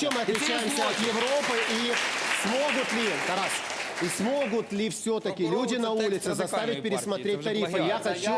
Чем мы отличаемся от Европы и смогут ли, Тарас, и смогут ли все-таки люди на улице заставить пересмотреть тарифы? Я хочу,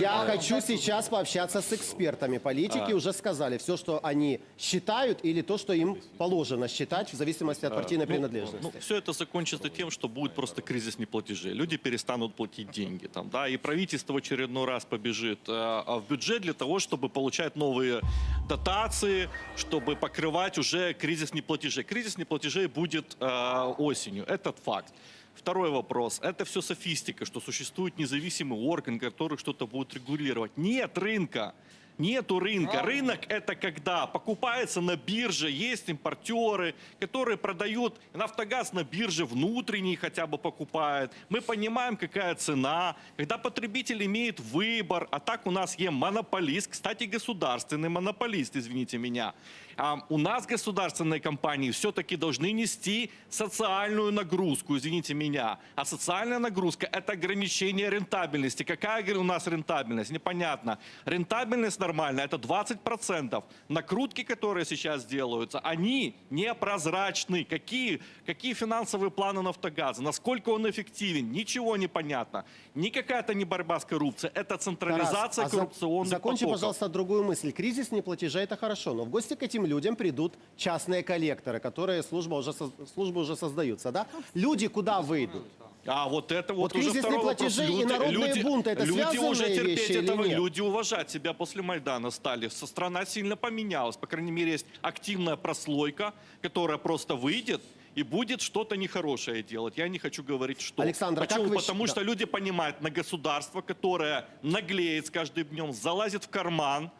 я хочу сейчас пообщаться с экспертами. Политики уже сказали все, что они считают или то, что им положено считать в зависимости от партийной принадлежности. Ну, все это закончится тем, что будет просто кризис неплатежей. Люди перестанут платить деньги. Там, да, и правительство в очередной раз побежит э, а в бюджет для того, чтобы получать новые дотации, чтобы покрывать уже кризис неплатежей. Кризис неплатежей будет э, осенью. Этот факт. Второй вопрос. Это все софистика, что существует независимый орган, который что-то будет регулировать. Нет рынка. Нету рынка. Рынок это когда покупается на бирже, есть импортеры, которые продают нафтогаз на бирже внутренний хотя бы покупает. Мы понимаем, какая цена. Когда потребитель имеет выбор, а так у нас есть монополист, кстати, государственный монополист, извините меня. А у нас государственные компании все-таки должны нести социальную нагрузку, извините меня. А социальная нагрузка – это ограничение рентабельности. Какая у нас рентабельность? Непонятно. Рентабельность нормальная – это 20%. Накрутки, которые сейчас делаются, они непрозрачны. Какие, какие финансовые планы «Нафтогаза»? Насколько он эффективен? Ничего не понятно. Ни какая-то не борьба с коррупцией. Это Тарас, централизация а за- коррупционных Закончи, потоков. пожалуйста, другую мысль. Кризис неплатежа – это хорошо, но в гости к этим людям придут частные коллекторы, которые служба уже, службы уже создаются, да? Люди куда выйдут? А вот это Вот вот, уже второй вопрос. платежи и народные бунты, это люди уже терпеть вещи этого, люди уважать себя после Майдана стали. Страна сильно поменялась. По крайней мере, есть активная прослойка, которая просто выйдет и будет что-то нехорошее делать. Я не хочу говорить, что. Александр, а как Почему? вы Потому что люди понимают, на государство, которое наглеет с каждым днем, залазит в карман,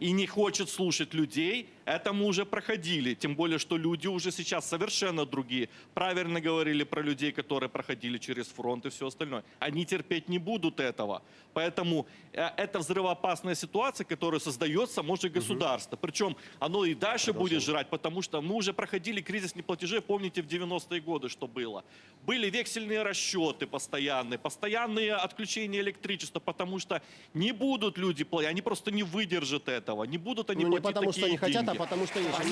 и не хочет слушать людей, это мы уже проходили. Тем более, что люди уже сейчас совершенно другие. Правильно говорили про людей, которые проходили через фронт и все остальное. Они терпеть не будут этого. Поэтому э, это взрывоопасная ситуация, которая создает само же государство. Причем оно и дальше будет жрать, потому что мы уже проходили кризис неплатежей, помните, в 90-е годы, что было. Были вексельные расчеты постоянные, постоянные отключения электричества, потому что не будут люди платить, они просто не выдержат этого, не будут они Ну, не платить потому, что такие не хотят, а что іншим.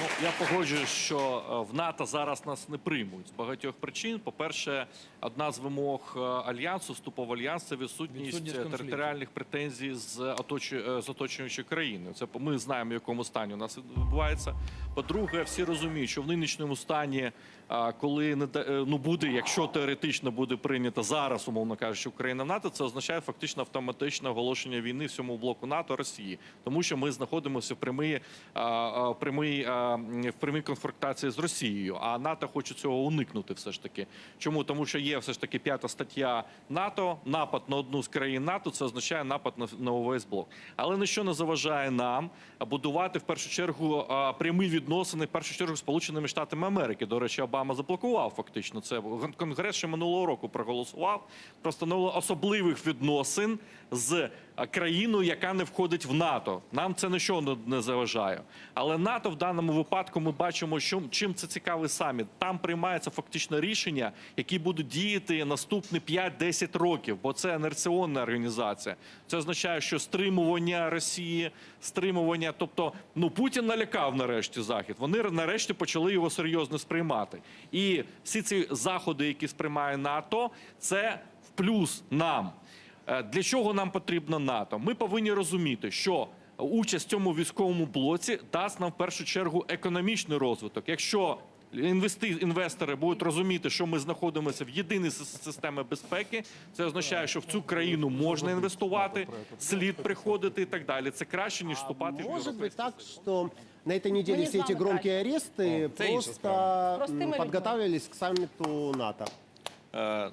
Ну, я погоджуюсь, що е, в НАТО зараз нас не приймуть з багатьох причин. По-перше, одна з вимог е, альянсу, вступу в альянс, це відсутність Відсутність територіальних претензій з е, з оточуючою країною. Це ми знаємо, в якому стані у нас відбувається. По-друге, всі розуміють, що в нинішньому стані, коли не да- ну буде, якщо теоретично буде прийнято зараз, умовно кажучи, Україна в НАТО, це означає фактично автоматичне оголошення війни всьому блоку НАТО Росії, тому що ми знаходимося в прямій, а, в прямій, конфронтації з Росією. А НАТО хоче цього уникнути, все ж таки. Чому? Тому що є все ж таки п'ята стаття НАТО, напад на одну з країн НАТО, це означає напад на, увесь блок. Але ніщо не заважає нам будувати в першу чергу прямі відносини, в першу чергу Сполученими Штатами Америки. До речі, Обама заблокував фактично це. Конгрес ще минулого року проголосував про встановлення особливих відносин з а, країною, яка не входить в НАТО. Нам це нічого не- не заважає. Але НАТО в даному випадку ми бачимо, що чим це цікавий саміт. Там приймаються фактично рішення, які будуть діяти наступні 5-10 років, бо це інерціонна організація. Це означає, що стримування Росії, стримування, тобто, ну Путін налякав нарешті захід. Вони нарешті почали його серйозно сприймати. І всі ці заходи, які сприймає НАТО, це в плюс нам. Е, Для чого нам потрібно НАТО? Ми повинні розуміти, що участь в цьому військовому блоці дасть нам в першу чергу економічний розвиток. Якщо інвести, інвестори будуть розуміти, що ми знаходимося в єдиній сис- системі безпеки, це означає, що в цю країну можна інвестувати, слід приходити і так далі. Це краще ніж вступати в Может європейський быть так, что на этой неделе не все эти знаем, громкие аресты це інша просто справа. м, Простыми подготавливались к саммиту НАТО, Е,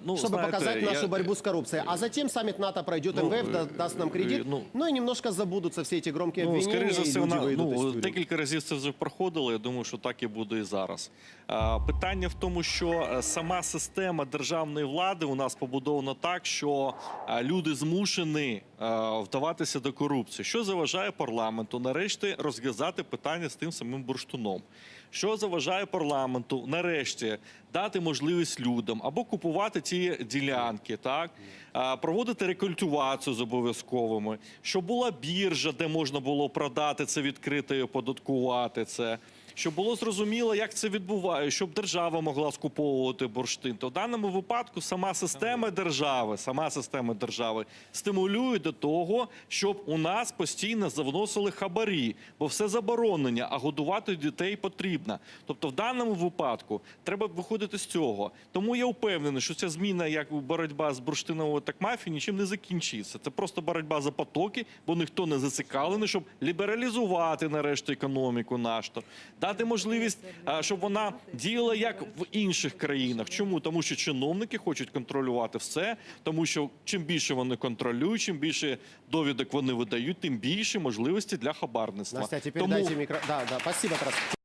ну, чтобы знаєте, показать я- нашу борьбу с коррупцией. А затем саммит НАТО пройдет, Ну, МВФ да- э, даст нам кредит, э, ну, ну и немножко забудутся все эти громкие Ну, обвинения, скоріше за и все, люди вона, выйдут из ну, тюрьмы. декілька разів це вже проходило. Я думаю, що так і буде і зараз. А, питання в тому, що е, сама система державної влади у нас побудована так, що е, люди змушені е, вдаватися до корупції. Що заважає парламенту нарешті розв'язати питання з тим самим бурштуном? Що заважає парламенту нарешті дати можливість людям або купувати ті ділянки, так проводити рекультивацію з обов'язковими, щоб була біржа, де можна було продати це відкрито і оподаткувати це. Щоб було зрозуміло, як це відбувається, щоб держава могла скуповувати бурштин. То в даному випадку сама система держави, сама система держави стимулює до того, щоб у нас постійно завносили хабарі, бо все заборонення, а годувати дітей потрібно. Тобто, в даному випадку треба виходити з цього. Тому я впевнений, що ця зміна, як боротьба з бурштиновою так мафією, нічим не закінчиться. Це просто боротьба за потоки, бо ніхто не зацікавлений, щоб лібералізувати нарешті економіку нашу, дати можливість, щоб вона діяла як в інших країнах. Чому? Тому що чиновники хочуть контролювати все, тому що чим більше вони контролюють, чим більше довідок вони видають, тим більше можливості для хабарництва. Настя, теперь Тому дайте микро... Да, да, спасибо, Тарас.